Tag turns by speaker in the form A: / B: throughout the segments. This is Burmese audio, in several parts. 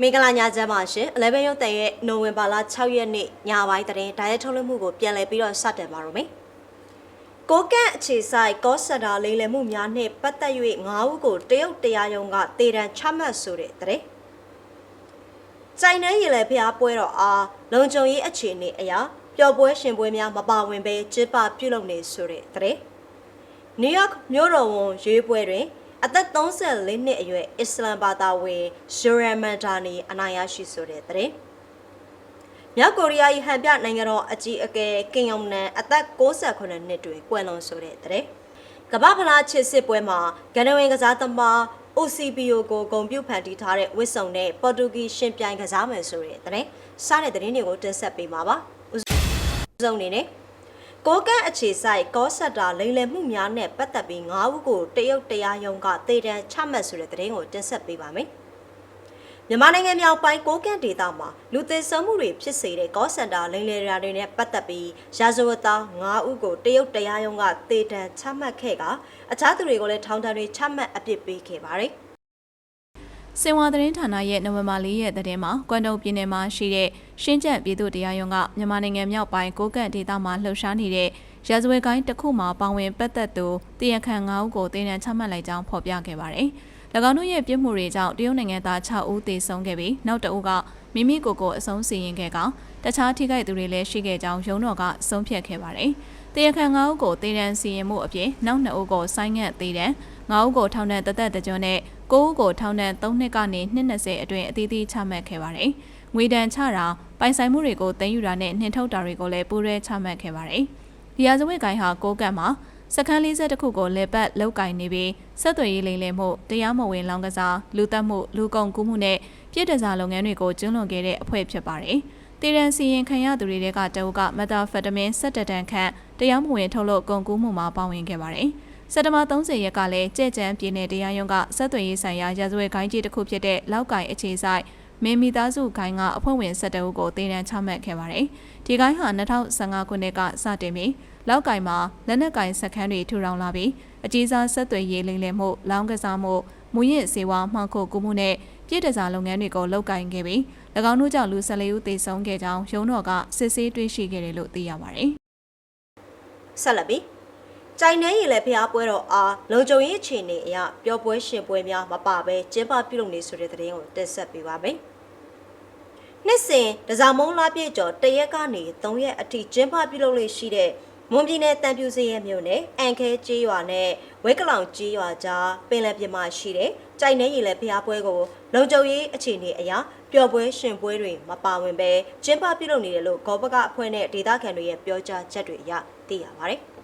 A: မင်္ဂလာညချမ်းပါရှင်11ရုပ်တန်ရဲ့နိုဝင်ဘာလ6ရက်နေ့ညပိုင်းတရင်ဒါရဲထုတ်လွှင့်မှုကိုပြန်လည်ပြီးတော့စတင်ပါတော့မယ်ကိုကန့်အခြေဆိုင်ကောစတာလိမ့်လည်မှုများနှင့်ပတ်သက်၍9ဦးကိုတရုတ်တရားရုံးကတေတံချမှတ်ဆိုတဲ့တဲ့ကြိုင်နှဲရည်လေဖျားပွဲတော်အားလုံခြုံရေးအခြေအနေအရာပျော်ပွဲရှင်ပွဲများမပါဝင်ဘဲကျင်းပပြုလုပ်နေဆိုတဲ့တဲ့နယူးယောက်မြို့တော်ဝန်ရွေးပွဲတွင် အသက်34နှစ်အရွယ်အစ္စလမ်ဘာသာဝင်ဂျိုရမန်ဒါနီအနိုင်ရရှိဆိုတဲ့တဲ့မြောက်ကိုရီးယား၏ဟန်ပြနိုင်ငံတော်အကြီးအကဲကင်ယုံနန်အသက်68နှစ်တွင်ကွယ်လွန်ဆိုတဲ့တဲ့ကမ္ဘာဖလားချစ်စစ်ပွဲမှာဂန္ဓဝင်ကစားသမား OCPO ကိုဂုံပြုတ်ဖန်တီးထားတဲ့ဝစ်စုံနဲ့ပေါ်တူဂီရှင်ပြိုင်ကစားမယ်ဆိုတဲ့တဲ့စားတဲ့သတင်းတွေကိုတင်ဆက်ပေးမှာပါဥဆုံးအနေနဲ့ ကိုကန့်အခြေဆိုင်ကောဆက်တာလိမ့်လည်မှုများနဲ့ပတ်သက်ပြီး၅ဦးကိုတရုတ်တရားရုံးကတေတံချမှတ်ဆိုတဲ့သတင်းကိုတင်ဆက်ပေးပါမယ်။မြန်မာနိုင်ငံမြောက်ပိုင်းကိုကန့်ဒေသမှာလူသစ်ဆုံးမှုတွေဖြစ်စေတဲ့ကောစင်တာလိမ့်လည်ရာတွေနဲ့ပတ်သက်ပြီးရာဇဝတ်သား၅ဦးကိုတရုတ်တရားရုံးကတေတံချမှတ်ခဲ့ကအခြားသူတွေကိုလည်းထောင်ဒဏ်တွေချမှတ်အပြစ်ပေးခဲ့ပါတယ်။
B: စင်ဝါသတင်းဌာနရဲ့နိုဝင်ဘာ၄ရက်သတင်းမှာကွမ်တုံပြည်နယ်မှာရှိတဲ့ရှင်းကျက်ပြည်သူ့တရားရုံးကမြန်မာနိုင်ငံမြောက်ပိုင်းကိုကန့်ဒေသမှာလှုပ်ရှားနေတဲ့ရာဇဝတ်ကိုင်းတစ်ခုမှာပါဝင်ပတ်သက်သူတရခန်9ဦးကိုတင်ဒဏ်ချမှတ်လိုက်ကြောင်းဖော်ပြခဲ့ပါတယ်။၎င်းတို့ရဲ့ပြစ်မှုတွေကြောင့်တရုတ်နိုင်ငံသား6ဦးသေဆုံးခဲ့ပြီးနောက်တအုပ်ကမိမိကိုယ်ကိုအဆုံးစီရင်ခဲ့ကောင်တခြားထိခိုက်သူတွေလည်းရှိခဲ့ကြောင်းရုံးတော်ကဆုံးဖြတ်ခဲ့ပါတယ်။ တရခန်9ဦးကိုတင်ဒဏ်စီရင်မှုအပြင်နောက်2ဦးကိုဆိုင်းငံ့သေးတယ်9ဦးကိုထောင်ဒဏ်တသက်တကြွနဲ့9ဦးကိုထောင်ဒဏ်3နှစ်ကနေ220အတွင်းအသီးသီးချမှတ်ခဲ့ပါတယ်။ငွေဒဏ်ချတာပိုင်ဆိုင်မှုတွေကိုတင်ယူတာနဲ့နှင်ထုတ်တာတွေကိုလည်းပူးရဲချမှတ်ခဲ့ပါတယ်။ဒီရာဇဝတ်ကိုင်းဟာကိုကတ်မှာစခန်း40ခုကိုလေပတ်လောက်ကင်နေပြီးဆက်သွယ်ရေးလိမ်လည်မှုတရားမဝင်လောင်ကစားလူသက်မှုလူကုန်ကူးမှုနဲ့ပြည်တစားလုပ်ငန်းတွေကိုကျူးလွန်ခဲ့တဲ့အဖွဲ့ဖြစ်ပါတယ်။ တည်ရန်စီရင်ခံရသူတွေကတအုပ်ကမက်တာဖက်တမင်17တန်ခန့်တရားမဝင်ထုတ်လုပ်ကုန်ကူးမှုမှာပါဝင်ခဲ့ပါတယ်။စက်တဘာ30ရက်ကလည်းကြဲကြံပြည်နယ်တရားရုံးကဆက်သွယ်ရေးဆိုင်ရာရာဇဝတ်ခိုင်းကြီးတစ်ခုဖြစ်တဲ့လောက်ကင်အခြေဆိုင် မင်းမိသားစုခိုင်းကအဖွဲ့ဝင်17ဦးကိုတင်ဒဏ်ချမှတ်ခဲ့ပါတယ်။ဒီခိုင်းဟာ2015ခုနှစ်ကစတင်ပြီးလောက်ကင်မှာလက်နက်ကင်စက်ခန်းတွေထူထောင်လာပြီးအကြီးစားဆက်သွယ်ရေးလိမ်လည်မှုလောင်းကစားမှုမူရစ်စေဝါမှောင်ခိုကူးမှုနဲ့ပြည်တစားလုပ်ငန်းတွေကိုလုပ်ကင်ခဲ့ပြီး၎င်းတို့ကြောင့်လူ14ဦးသေဆုံးခဲ့ကြောင်းရုံးတော်ကစစ်ဆေးတွေ့ရှိခဲ့တယ်လို့သိရပါတယ်။
A: ဆက်လက်ပြီး ကြိုင်နှဲရည်လည်းဖျားပွဲတော်အားလုံခြုံရေးအခြေအနေအရပျော်ပွဲရှင်ပွဲများမပါဘဲကျင်းပပြုလုပ်နေဆိုတဲ့သတင်းကိုတင်ဆက်ပေးပါမယ်။နှစ်စဉ်ဒဇာမုံလာပြည့်ကျော်တရက်ကနေ3ရက်အထိကျင်းပပြုလုပ်လေရှိတဲ့မွန်ပြည်နယ်တန်ပြူစရဲမြို့နယ်အန်ခဲကျေးရွာနဲ့ဝဲကလောင်ကျေးရွာကြားပင်လယ်ပြင်မှာရှိတဲ့ကြိုင်နှဲရည်လည်းဖျားပွဲကိုလုံခြုံရေးအခြေအနေအရပျော်ပွဲရှင်ပွဲတွေမပါဝင်ဘဲကျင်းပပြုလုပ်နေတယ်လို့ဂောဘကအဖွဲ့နဲ့ဒေသခံတွေရဲ့ပြောကြားချက်တွေအရသိရပါတယ်။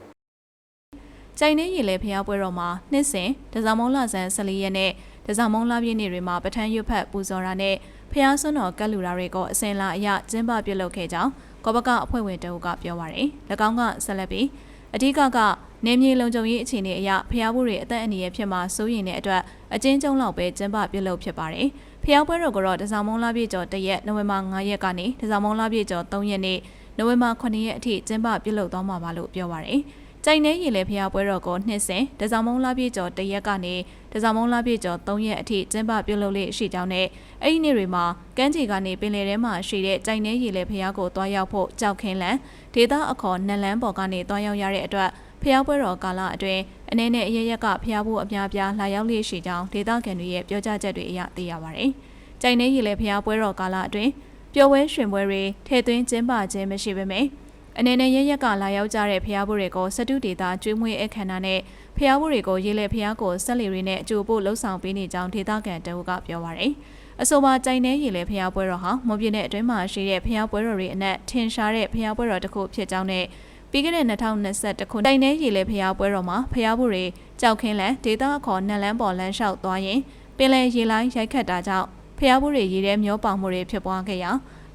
B: ကြိုင်နေရည်လေဖျားပွဲတော်မှာနှစ်စဉ်ဒဇာမုံလဆန်း14ရက်နဲ့ဒဇာမုံလပြည့်နေ့တွေမှာပဋ္ဌာန်းရွတ်ဖတ်ပူဇော်တာနဲ့ဖျားဆွန်းတော်ကတ်လူတာတွေကိုအစဉ်လာအရကျင်းပပြုလုပ်ခဲ့ကြောင်းကောဘကအဖွဲ့ဝင်တအုပ်ကပြောပါရယ်၎င်းကဆက်လက်ပြီးအဓိကကနေမြေလုံခြုံရေးအခြေအနေအရဖျားဘူးတွေအသက်အန္တရာယ်ဖြစ်မှာစိုးရိမ်တဲ့အတွက်အချင်းကျုံလောက်ပဲကျင်းပပြုလုပ်ဖြစ်ပါတယ်ဖျားပွဲတော်ကတော့ဒဇာမုံလပြည့်ကျော်1ရက်နိုဝင်ဘာ9ရက်ကနေဒဇာမုံလပြည့်ကျော်3ရက်နေ့နိုဝင်ဘာ9ရက်အထိကျင်းပပြုလုပ်သွားမှာပါလို့ပြောပါရယ် ကြိုင်နေရည်လေဖျားပွဲတော်ကိုနှစ်စဉ်ဒဇာမုံလာပြည့်ကျော်တရက်ကနေဒဇာမုံလာပြည့်ကျော်3ရက်အထိကျင်းပပြုလုပ်လေရှိကြောင်းနဲ့အဲ့ဒီနေ့တွေမှာကမ်းခြေကနေပင်လယ်ထဲမှာရှိတဲ့ကြိုင်နေရည်လေဖျားကိုတွားရောက်ဖို့ကြောက်ခင်းလန်ဒေသအခေါ်နလန်းပေါ်ကနေတွားရောက်ရတဲ့အတွက်ဖျားပွဲတော်ကာလအတွင်းအနေနဲ့အရရက်ကဖျားဖို့အများပြားလာရောက်လေရှိကြောင်းဒေသခံတွေရဲ့ပြောကြားချက်တွေအရသိရပါတယ်။ကြိုင်နေရည်လေဖျားပွဲတော်ကာလအတွင်းပျော်ပွဲရွှင်ပွဲတွေထည့်သွင်းကျင်းပခြင်းမရှိပေမယ့် အနေနဲ့ရရက်ကလာရောက်ကြတဲ့ဖျားဖို့တွေကိုစတုဒေတာကျွေးမွေးအခမ်းအနားနဲ့ဖျားဖို့တွေကိုရေးလေဖျားကိုဆက်လီတွေနဲ့အကျိုးပို့လှုပ်ဆောင်ပေးနေကြောင်းဒေသခံတအုပ်ကပြောပါရယ်အဆိုပါကြိုင်နေရေးလေဖျားပွဲတော်ဟာမွန်ပြည်နယ်အတွင်းမှာရှိတဲ့ဖျားပွဲတော်တွေအနက်ထင်ရှားတဲ့ဖျားပွဲတော်တစ်ခုဖြစ်ကြောင်းနဲ့ပြီးခဲ့တဲ့2021ခုတိုင်နေရေးလေဖျားပွဲတော်မှာဖျားဖို့တွေကြောက်ခင်းလန်ဒေသအခေါ်နန်လန်းပေါ်လမ်းလျှောက်သွားရင်ပင်လယ်ရေလိုင်းရိုက်ခတ်တာကြောင့်ဖျားဖို့တွေရေးတဲ့မျောပေါင်မှုတွေဖြစ်ပွားခဲ့ရာ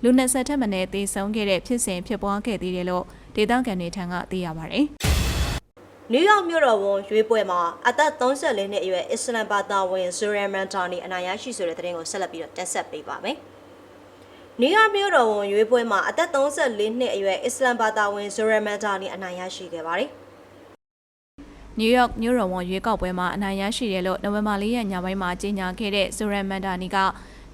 B: လူ20ထက်မနည်းသေဆုံးခဲ့တဲ့ဖြစ်စဉ်ဖြစ်ပွားခဲ့သေးတယ်လို့ဒေသခံတွေထံကသိရပါတယ်။
A: နယူးယောက်မြို့တော်ဝန်ရွေးပွဲမှာအသက်34နှစ်အရွယ်အစ္စလမ်ဘာသာဝင်ဇိုရမန်တာနီအနိုင်ရရှိဆိုတဲ့သတင်းကိုဆက်လက်ပြီးတော့တင်ဆက်ပေးပါမယ်။နယူးယောက်မြို့တော်ဝန်ရွေးပွဲမှာအသက်34နှစ်အရွယ်အစ္စလမ်ဘာသာဝင်ဇိုရမန်တာနီအနိုင်ရရှိခဲ့ပါတယ်။
B: နယူးယောက်မြို့တော်ဝန်ရွေးကောက်ပွဲမှာအနိုင်ရရှိတယ်လို့နိုဝင်ဘာ၄ရက်ညပိုင်းမှာကြေညာခဲ့တဲ့ဇိုရန်မန်ဒါနီက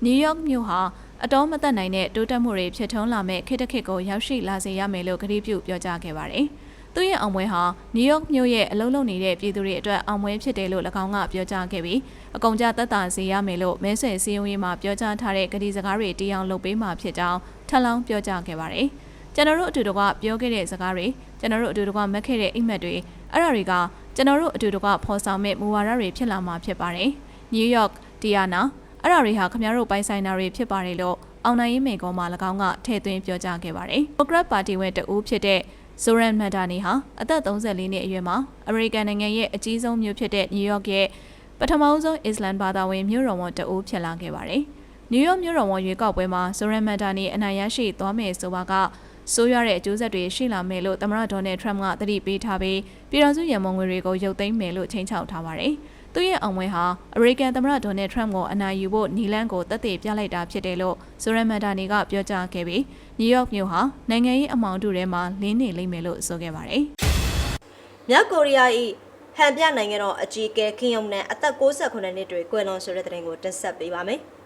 B: နယူးယောက်မြို့ဟာ အတော်မသက်နိုင်တဲ့တိုးတက်မှုတွေဖြစ်ထွန်းလာမဲ့ခေတ်တစ်ခေတ်ကိုရောက်ရှိလာစေရမယ်လို့ကတိပြုပြောကြားခဲ့ပါတယ်။သူ့ရဲ့အောင်ပွဲဟာနယူးယောက်မြို့ရဲ့အလုံးလုံးနေတဲ့ပြည်သူတွေအတွက်အောင်ပွဲဖြစ်တယ်လို့၎င်းကပြောကြားခဲ့ပြီးအကုန်ကြသက်သာစေရမယ်လို့မဲဆွယ်စည်းရုံးရေးမှာပြောကြားထားတဲ့ကတိစကားတွေတရားလုပ်ပေးမှာဖြစ်ကြောင်းထပ်လောင်းပြောကြားခဲ့ပါတယ်။ကျွန်တော်တို့အတူတကွပြောခဲ့တဲ့စကားတွေကျွန်တော်တို့အတူတကွမက်ခဲ့တဲ့အိမ်မက်တွေအဲ့ဒါတွေကကျွန်တော်တို့အတူတကွဖော်ဆောင်မဲ့မူဝါဒတွေဖြစ်လာမှာဖြစ်ပါတယ်။နယူးယောက်တီယာနာ အဲ့ဒါတွေဟာခင်ဗျားတို့ပိုင်ဆိုင်တာတွေဖြစ်ပါတယ်လို့အောင်နိုင်ရေးမိန်ကောမှာ၎င်းကထည့်သွင်းပြောကြားခဲ့ပါတယ်။ Democrat Party ဝင်တဦးဖြစ်တဲ့ Zoran Madani ဟာအသက်34နှစ်အရွယ်မှာအမေရိကန်နိုင်ငံရဲ့အကြီးဆုံးမြို့ဖြစ်တဲ့နယူးယောက်ရဲ့ပထမဆုံးအစ္စလမ်ဘာသာဝင်မြို့တော်ဝန်တဦးဖြစ်လာခဲ့ပါတယ်။နယူးယောက်မြို့တော်ဝန်ရွေးကောက်ပွဲမှာ Zoran Madani အနိုင်ရရှိသွားမယ်ဆိုပါကဆိုးရွားတဲ့အကျိုးဆက်တွေရှိလာမယ်လို့သမ္မတဒေါ်နယ်ထရမ့်ကသတိပေးထားပြီးပြည်ထောင်စုရန်ပုံငွေတွေကိုရုပ်သိမ်းမယ်လို့ချိန်ချောက်ထားပါတယ်။ သူရဲ့အောင်ပွဲဟာအမေရိကန်သမ္မတဒေါ်နယ်ထရမ့်ကိုအနိုင်ယူဖို့နီလန်းကိုတတ်သိပြလိုက်တာဖြစ်တယ်လို့ဆိုရမန်ဒါနီကပြောကြားခဲ့ပြီးနယူးယောက်မြို့ဟာနိုင်ငံရေးအမောင်အတုထဲမှာလင်းနေလိမ့်မယ်လို့ဆိုခဲ့ပါတယ်။
A: မြောက်ကိုရီးယား၏ဟန်ပြနိုင်ငံတော်အကြီးအကဲခင်ယုံနန်အသက်68နှစ်တွေကွယ်လွန်ဆိုတဲ့တဲ့တင်ကိုတင်ဆက်ပေးပါမယ်။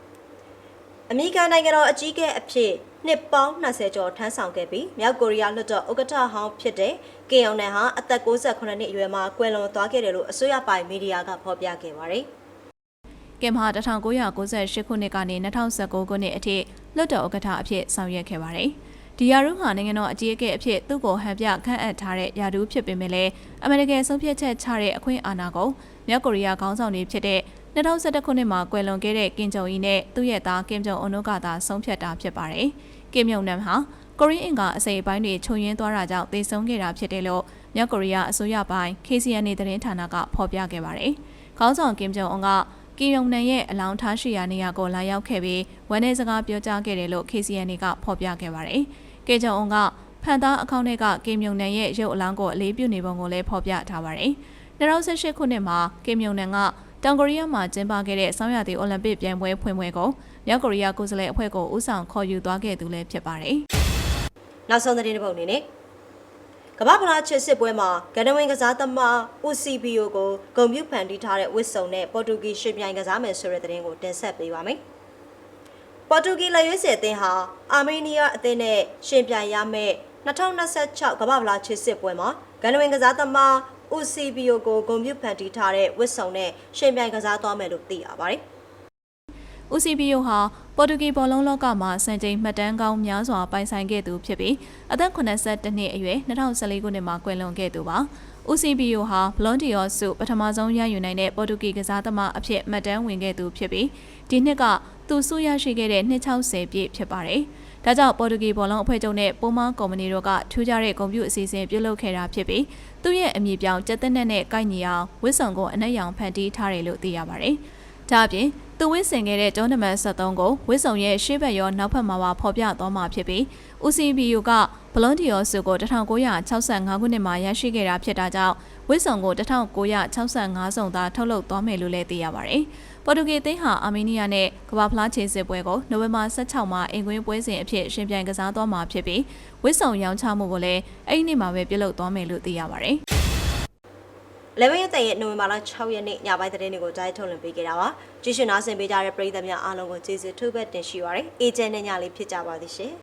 A: အမေရိကန်နိုင်ငံတော်အကြီးအကဲအဖြစ်နှစ်ပေါင်း20ကျော်ထမ်းဆောင်ခဲ့ပြီးမြောက်ကိုရီးယားလွှတ်တော်ဥက္ကဋ္ဌဟောင်းဖြစ်တဲ့ကင်ယုံနန်ဟာအသက်68နှစ်အရွယ်မှာကွယ်လွန်သွားခဲ့တယ်လို့အစိုးရပိုင်မီဒီယာကဖော်ပြခဲ့ပါတယ်။
B: ကင်ဟာ1998ခုနှစ်ကနေ2019ခုနှစ်အထိလွှတ်တော်ဥက္ကဋ္ဌအဖြစ်ဆောင်ရွက်ခဲ့ပါတယ်။ဒီယာရုဟာနိုင်ငံတော်အကြီးအကဲအဖြစ်သူ့ကိုဟန်ပြခန့်အပ်ထားတဲ့ယာဒူးဖြစ်ပေမဲ့လည်းအမေရိကန်ဆုံးဖြတ်ချက်ချတဲ့အခွင့်အာဏာကိုမြောက်ကိုရီးယားခေါင်းဆောင်တွေဖြစ်တဲ့ 2011ခုနှစ်မှာကွယ်လွန်ခဲ့တဲ့ကင်ဂျုံအီနဲ့သူ့ရဲ့သားကင်ဂျုံအွန်တို့ကသာဆုံးဖြတ်တာဖြစ်ပါတယ်။ကင်မြုံနမ်ဟာကိုရီးအင်ကအစိပ်အပိုင်းတွေခြုံရင်းသွားတာကြောင့်သေဆုံးခဲ့တာဖြစ်တယ်လို့မြောက်ကိုရီးယားအစိုးရပိုင်း KCNA သတင်းဌာနကဖော်ပြခဲ့ပါတယ်။ခေါင်းဆောင်ကင်ဂျုံအွန်ကကီယုံနန်ရဲ့အလောင်းထားရှိရာနေရာကိုလာရောက်ခဲ့ပြီးဝန်내စကားပြောကြားခဲ့တယ်လို့ KCNA ကဖော်ပြခဲ့ပါတယ်။ကေဂျုံအွန်ကဖန်သားအကောင့်ထဲကကင်မြုံနန်ရဲ့ရုပ်အလောင်းကိုအလေးပြုနေပုံကိုလည်းဖော်ပြထားပါတယ်။2018ခုနှစ်မှာကင်မြုံနန်က တောင်ကိုရီးယားမှာကျင်းပခဲ့တဲ့ဆောင်းရာသီအိုလံပစ်ပြိုင်ပွဲဖွင့်ပွဲကိုမြောက်ကိုရီးယားကိုယ်စားလှယ်အဖွဲ့ကိုဦးဆောင်ခေါ်ယူသွားခဲ့သူလည်းဖြစ်ပါတယ်။
A: နောက်ဆုံးသတင်းတစ်ပုဒ်အနေနဲ့ကမ္ဘာဖလားချစ်စစ်ပွဲမှာဂန္ဓဝင်ကစားသမား UCBO ကိုဂုံပြုဖန်တီးထားတဲ့ဝစ်စုံနဲ့ပေါ်တူဂီရှင်ပြိုင်ကစားမယ်ဆိုတဲ့သတင်းကိုတင်ဆက်ပေးပါမယ်။ပေါ်တူဂီလက်ရွေးစင်အသင်းဟာအာမေးနီးယားအသင်းနဲ့ရှင်ပြိုင်ရမယ့်2026ကမ္ဘာဖလားချစ်စစ်ပွဲမှာဂန္ဓဝင်ကစားသမား UCBO ကိုဂုံပြုဖန်တီးထားတဲ့ဝစ်စုံနဲ့ရှင်ပြိုင်ကစားသွားမယ်လို့သိရပါတယ်။
B: UCBO ဟာပေါ်တူဂီဘောလုံးလောကမှာစံချိန်မှတ်တမ်းကောင်းများစွာပိုင်ဆိုင်ခဲ့သူဖြစ်ပြီးအသက်82နှစ်အရွယ်2014ခုနှစ်မှာကွယ်လွန်ခဲ့သူပါ။ UCBO ဟာဘလွန်ဒီယောဆုပထမဆုံးရယူနိုင်တဲ့ပေါ်တူဂီကစားသမားအဖြစ်မှတ်တမ်းဝင်ခဲ့သူဖြစ်ပြီးဒီနှစ်ကသူဆုရရှိခဲ့တဲ့260ပြည့်ဖြစ်ပါတယ်။ ဒါကြောင့်ပေါ်တူဂီဘောလုံးအဖွဲ့ချုပ်နဲ့ပိုမာကုမ္ပဏီတို့ကထူးခြားတဲ့ကွန်ပျူတာအစီအစဉ်ပြုလုပ်ခဲ့တာဖြစ်ပြီးသူ့ရဲ့အမည်ပြောင်းကျက်သက်နဲ့နဲ့ကိုက်ညီအောင်ဝစ်စုံကိုအနက်ရောင်ဖန်တီးထားတယ်လို့သိရပါတယ်။ဒါအပြင်သူဝစ်ဆင်ခဲ့တဲ့ကျောင်းနံပါတ်73ကိုဝစ်စုံရဲ့ရှေ့ဘက်ရောနောက်ဘက်မှာပါဖော်ပြသွားမှာဖြစ်ပြီး UCBU ကဘလွန်ဒီယောဆုကို1965ခုနှစ်မှာရရှိခဲ့တာဖြစ်တာကြောင့် ဝစ်စုံကို1965စုံသာထုတ်လုပ်သွားမယ်လို့လည်းသိရပါတယ်။ပေါ်တူဂီအသင်းဟာအာမေးနီးယားနဲ့ကမ္ဘာဖလားခြေစစ်ပွဲကိုနိုဝင်ဘာ16မှာအင်ကွင်းပွဲစဉ်အဖြစ်ရှင်ပြိုင်ကစားသွားမှာဖြစ်ပြီးဝစ်စုံရောင်းချမှုကိုလည်းအဲ့ဒီနေ့မှာပဲပြုလုပ်သွားမယ်လို့သိရပါတယ်။
A: လေဝင်းရတဲ့ရဲ့နိုဝင်ဘာလ6ရက်နေ့ညပိုင်းသတင်းတွေကိုကြားထုတ်လွှင့်ပေးခဲ့တာပါကြည့်ရှင်နာဆင်ပေးကြတဲ့ပရိသတ်များအားလုံးကိုကျေးဇူးထူးပဲတင်ရှိပါရစေအေဂျင့်နဲ့ညလေးဖြစ်ကြပါသည်ရှင်